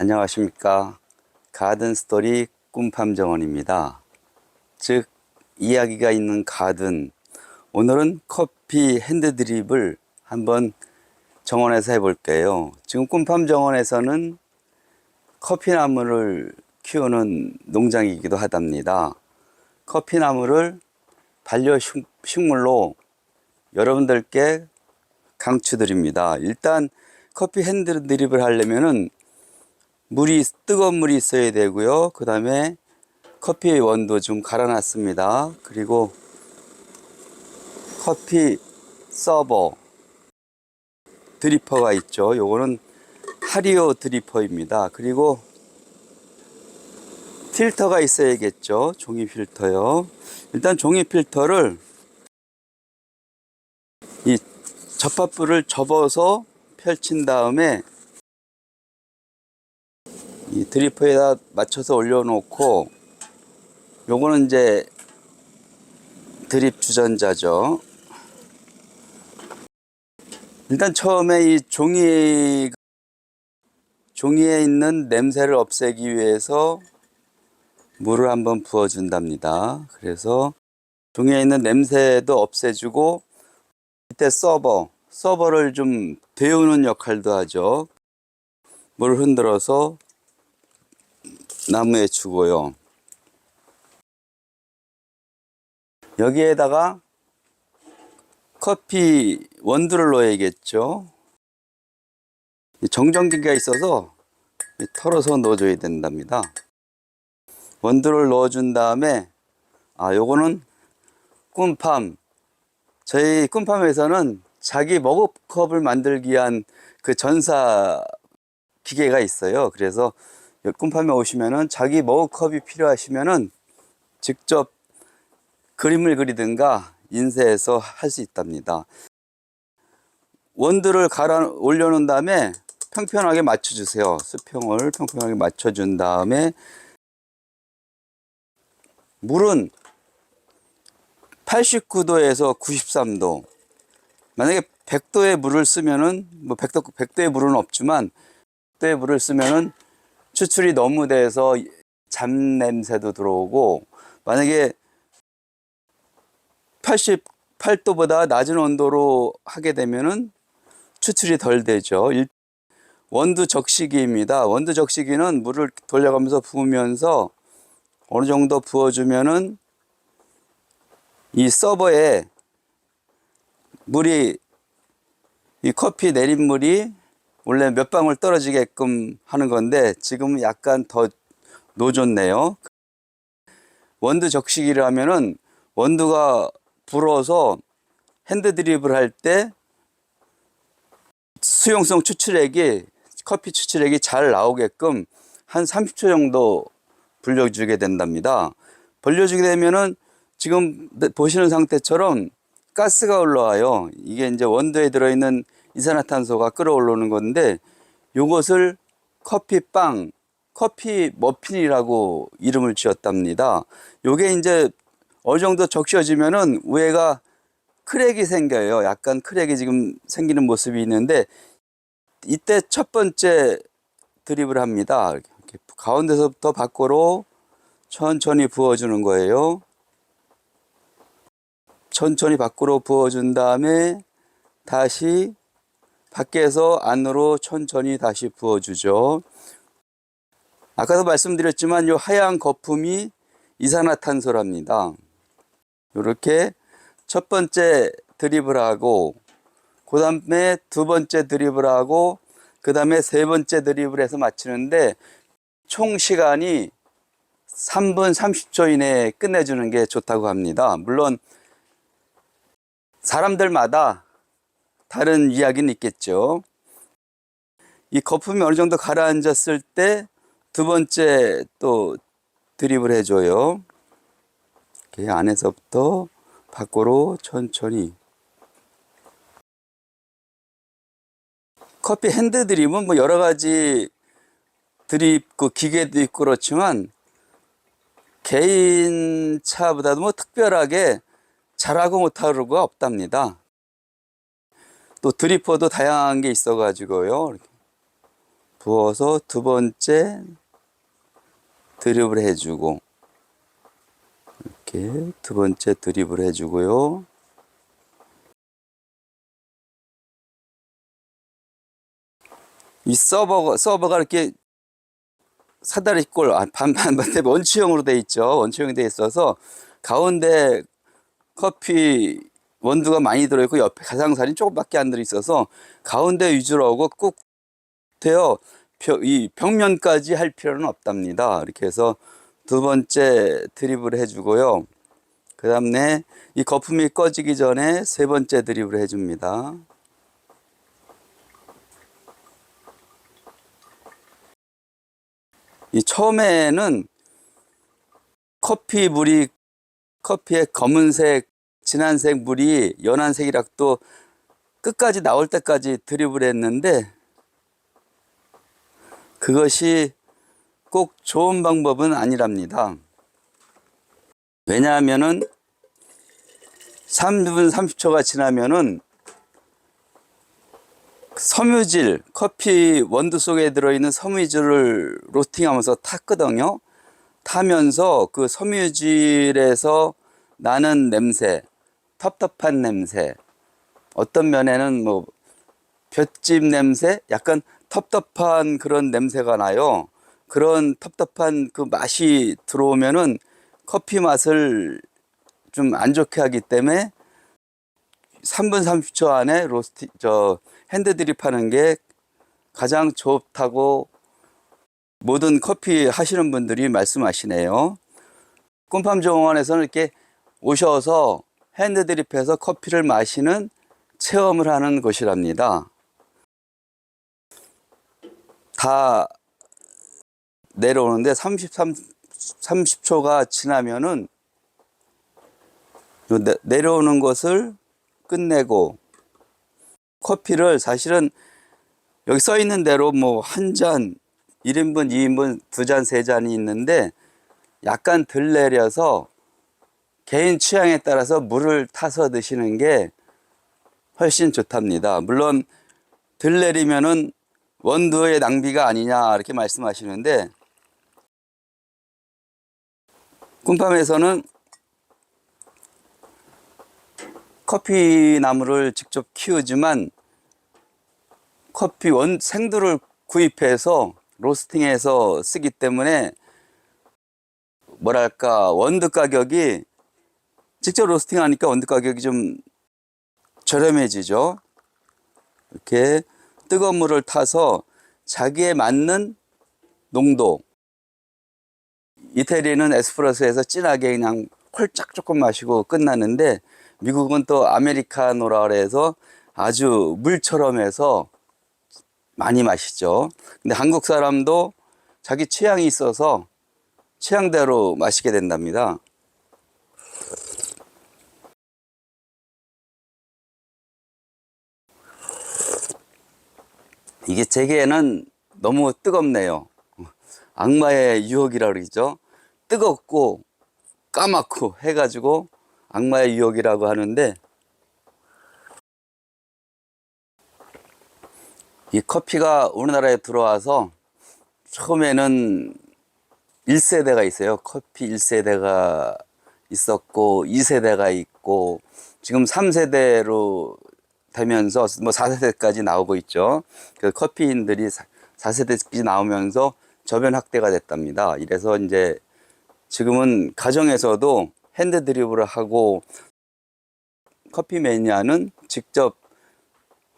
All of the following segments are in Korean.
안녕하십니까. 가든 스토리 꿈팜 정원입니다. 즉, 이야기가 있는 가든. 오늘은 커피 핸드 드립을 한번 정원에서 해볼게요. 지금 꿈팜 정원에서는 커피 나무를 키우는 농장이기도 하답니다. 커피 나무를 반려 식- 식물로 여러분들께 강추드립니다. 일단 커피 핸드 드립을 하려면은 물이 뜨거운 물이 있어야 되고요. 그 다음에 커피 원두 좀 갈아놨습니다. 그리고 커피 서버 드리퍼가 있죠. 요거는 하리오 드리퍼입니다. 그리고 필터가 있어야겠죠. 종이 필터요. 일단 종이 필터를 이 접합부를 접어서 펼친 다음에 이 드리퍼에다 맞춰서 올려놓고 요거는 이제 드립 주전자죠. 일단 처음에 이 종이 종이에 있는 냄새를 없애기 위해서 물을 한번 부어 준답니다. 그래서 종이에 있는 냄새도 없애주고 이때 서버 서버를 좀 데우는 역할도 하죠. 물을 흔들어서 나무에 주고요. 여기에다가 커피 원두를 넣어야겠죠. 이 정전기가 있어서 이 털어서 넣어줘야 된답니다. 원두를 넣어준 다음에 아 요거는 꿈팜 저희 꿈팜에서는 자기 머그컵을 만들기 위한 그 전사 기계가 있어요. 그래서 꿈팜에 오시면은 자기 머그컵이 필요하시면은 직접 그림을 그리든가 인쇄해서 할 수 있답니다. 원두를 갈아 올려놓은 다음에 평평하게 맞춰주세요. 수평을 평평하게 맞춰준 다음에 물은 89도에서 93도. 만약에 100도의 물을 쓰면은 뭐 100도 100도의 물은 없지만 100도의 물을 쓰면은 추출이 너무 돼서 잠 냄새도 들어오고 만약에 88도보다 낮은 온도로 하게 되면은 추출이 덜 되죠. 일- 원두 적시기입니다. 원두 적시기는 물을 돌려가면서 부으면서 어느 정도 부어주면은 이 서버에 물이 이 커피 내린 물이 원래 몇 방울 떨어지게끔 하는 건데 지금은 약간 더 노졌네요. 원두 적시기를 하면은 원두가 불어서 핸드 드립을 할 때 수용성 추출액이 커피 추출액이 잘 나오게끔 한 30초 정도 불려주게 된답니다. 불려주게 되면은 지금 보시는 상태처럼 가스가 올라와요. 이게 이제 원두에 들어있는 이산화탄소가 끌어올라오는 건데 요것을 커피빵, 커피 머핀이라고 이름을 지었답니다. 요게 이제 어느 정도 적셔지면은 위에가 크랙이 생겨요. 약간 크랙이 지금 생기는 모습이 있는데 이때 첫 번째 드립을 합니다. 이렇게 가운데서부터 밖으로 천천히 부어주는 거예요. 천천히 밖으로 부어준 다음에 다시 밖에서 안으로 천천히 다시 부어주죠. 아까도 말씀드렸지만 이 하얀 거품이 이산화탄소랍니다. 이렇게 첫 번째 드립을 하고 그 다음에 두 번째 드립을 하고 그 다음에 세 번째 드립을 해서 마치는데 총 시간이 3분 30초 이내에 끝내주는 게 좋다고 합니다. 물론 사람들마다 다른 이야기는 있겠죠. 이 거품이 어느 정도 가라앉았을 때 두 번째 또 드립을 해줘요. 이렇게 안에서부터 밖으로 천천히. 커피 핸드 드립은 뭐 여러 가지 드립 그 기계도 있고 그렇지만 개인 차보다도 뭐 특별하게 잘하고 못하고가 없답니다. 또 드리퍼도 다양한 게 있어가지고요. 부어서 두 번째 드립을 해주고 이렇게 두 번째 드립을 해주고요. 이 서버가 서버가 이렇게 사다리꼴 아, 반반 반대 원추형으로 돼 있죠. 원추형이 돼 있어서 가운데 커피 원두가 많이 들어있고 옆에 가장살이 조금밖에 안 들어 있어서 가운데 위주로 하고 꾹 되어 벼- 이 벽면까지 할 필요는 없답니다. 이렇게 해서 두 번째 드립을 해주고요. 그 다음에 이 거품이 꺼지기 전에 세 번째 드립을 해줍니다. 이 처음에는 커피 물이 커피의 검은색, 진한색 물이 연한색이라도 끝까지 나올 때까지 드립을 했는데 그것이 꼭 좋은 방법은 아니랍니다. 왜냐하면은 3분 30초가 지나면은 섬유질, 커피 원두 속에 들어있는 섬유질을 로스팅하면서 탔거든요. 타면서 그 섬유질에서 나는 냄새, 텁텁한 냄새, 어떤 면에는 뭐 볏짚 냄새, 약간 텁텁한 그런 냄새가 나요. 그런 텁텁한 그 맛이 들어오면은 커피 맛을 좀 안 좋게 하기 때문에 3분 30초 안에 로스티 저 핸드 드립 하는 게 가장 좋다고 모든 커피 하시는 분들이 말씀하시네요. 꿈팜 정원에서는 이렇게 오셔서 핸드 드립해서 커피를 마시는 체험을 하는 곳이랍니다. 다 내려오는데 33 30초가 지나면은 내려오는 것을 끝내고 커피를 사실은 여기 써 있는 대로 뭐 한 잔, 1인분, 2인분, 두 잔, 세 잔이 있는데 약간 덜 내려서 개인 취향에 따라서 물을 타서 드시는 게 훨씬 좋답니다. 물론 덜 내리면은 원두의 낭비가 아니냐 이렇게 말씀하시는데 꿈팜에서는 커피 나무를 직접 키우지만 커피 원 생두를 구입해서 로스팅해서 쓰기 때문에 뭐랄까 원두 가격이 직접 로스팅하니까 원두 가격이 좀 저렴해지죠. 이렇게 뜨거운 물을 타서 자기에 맞는 농도 이태리는 에스프레소에서 진하게 그냥 홀짝 조금 마시고 끝나는데 미국은 또 아메리카노라 그래서 아주 물처럼 해서 많이 마시죠. 근데 한국 사람도 자기 취향이 있어서 취향대로 마시게 된답니다. 이게 제게는 너무 뜨겁네요. 악마의 유혹이라 그러죠. 뜨겁고 까맣고 해가지고 악마의 유혹이라고 하는데 이 커피가 우리나라에 들어와서 처음에는 1세대가 있어요. 커피 1세대가 있었고 2세대가 있고 지금 3세대로 되면서 뭐 4세대까지 나오고 있죠. 그 커피인들이 4세대까지 나오면서 저변 확대가 됐답니다. 이래서 이제 지금은 가정에서도 핸드 드립을 하고 커피 매니아는 직접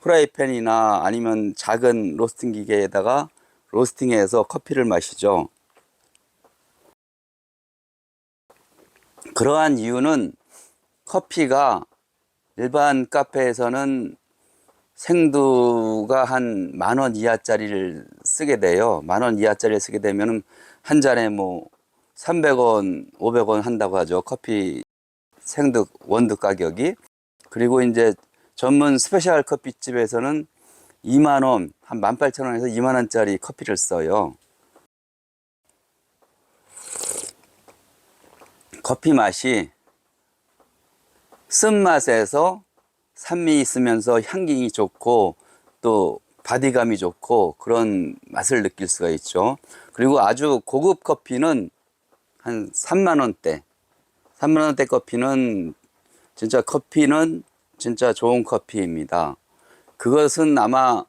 프라이팬이나 아니면 작은 로스팅 기계에다가 로스팅해서 커피를 마시죠. 그러한 이유는 커피가 일반 카페에서는 생두가 한 만 원 이하짜리를 쓰게 돼요. 만 원 이하짜리를 쓰게 되면은 한 잔에 뭐 300원, 500원 한다고 하죠. 커피 생두 원두 가격이. 그리고 이제 전문 스페셜 커피집에서는 2만 원, 한 18,000원에서 2만 원짜리 커피를 써요. 커피 맛이 쓴맛에서 산미 있으면서 향기 좋고 또 바디감이 좋고 그런 맛을 느낄 수가 있죠. 그리고 아주 고급 커피는 한 3만 원대. 3만 원대 커피는 진짜 커피는 진짜 좋은 커피입니다. 그것은 아마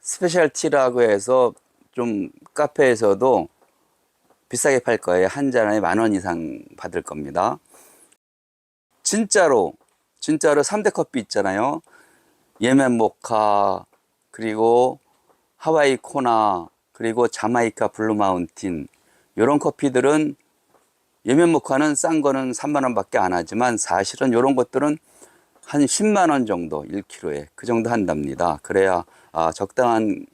스페셜티라고 해서 좀 카페에서도 비싸게 팔 거예요. 한 잔에 만 원 이상 받을 겁니다. 진짜로 진짜로 3대 커피 있잖아요. 예멘 모카 그리고 하와이 코나 그리고 자마이카 블루 마운틴 이런 커피들은 예멘 모카는 싼 거는 3만 원밖에 안 하지만 사실은 이런 것들은 한 10만 원 정도 1kg에 그 정도 한답니다. 그래야 아, 적당한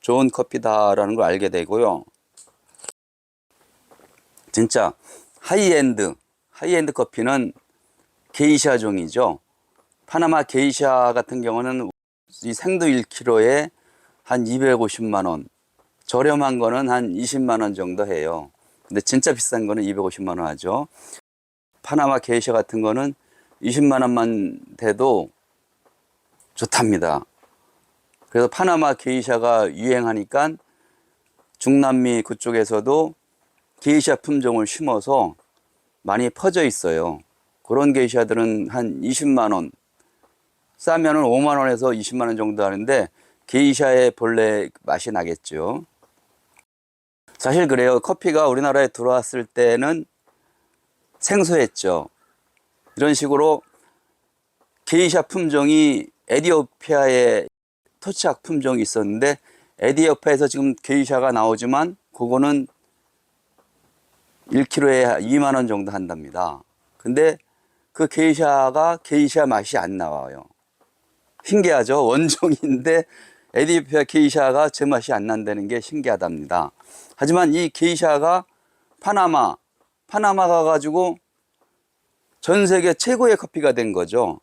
좋은 커피다라는 걸 알게 되고요. 진짜 하이엔드 하이엔드 커피는 게이샤 종이죠. 파나마 게이샤 같은 경우는 이 생도 1kg에 한 250만 원. 저렴한 거는 한 20만 원 정도 해요. 근데 진짜 비싼 거는 250만 원 하죠. 파나마 게이샤 같은 거는 20만 원만 돼도 좋답니다. 그래서 파나마 게이샤가 유행하니까 중남미 그쪽에서도 게이샤 품종을 심어서 많이 퍼져 있어요. 그런 게이샤들은 한 20만 원, 싸면은 5만 원에서 20만 원 정도 하는데 게이샤의 본래 맛이 나겠죠. 사실 그래요. 커피가 우리나라에 들어왔을 때는 생소했죠. 이런 식으로 게이샤 품종이 에디오피아에 토착 품종이 있었는데 에디오피아에서 지금 게이샤가 나오지만 그거는 1kg에 2만 원 정도 한답니다. 근데 그 게이샤가 게이샤 맛이 안 나와요. 신기하죠? 원종인데 에디오피아 게이샤가 제 맛이 안 난다는 게 신기하답니다. 하지만 이 게이샤가 파나마, 파나마 가가지고 전 세계 최고의 커피가 된 거죠.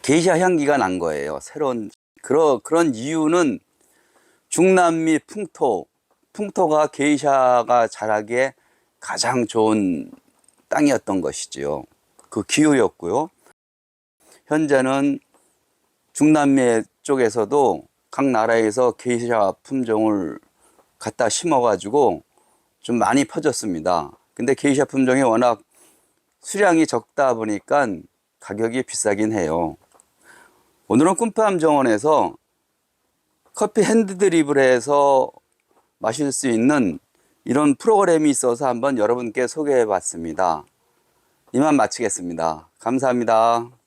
게이샤 향기가 난 거예요. 새로운 그런 그런 이유는 중남미 풍토, 풍토가 게이샤가 자라기에 가장 좋은 땅이었던 것이지요. 그 기후였고요. 현재는 중남미 쪽에서도 각 나라에서 게이샤 품종을 갖다 심어가지고 좀 많이 퍼졌습니다. 근데 게이샤 품종이 워낙 수량이 적다 보니까 가격이 비싸긴 해요. 오늘은 꿈팜 정원에서 커피 핸드드립을 해서 마실 수 있는 이런 프로그램이 있어서 한번 여러분께 소개해 봤습니다. 이만 마치겠습니다. 감사합니다.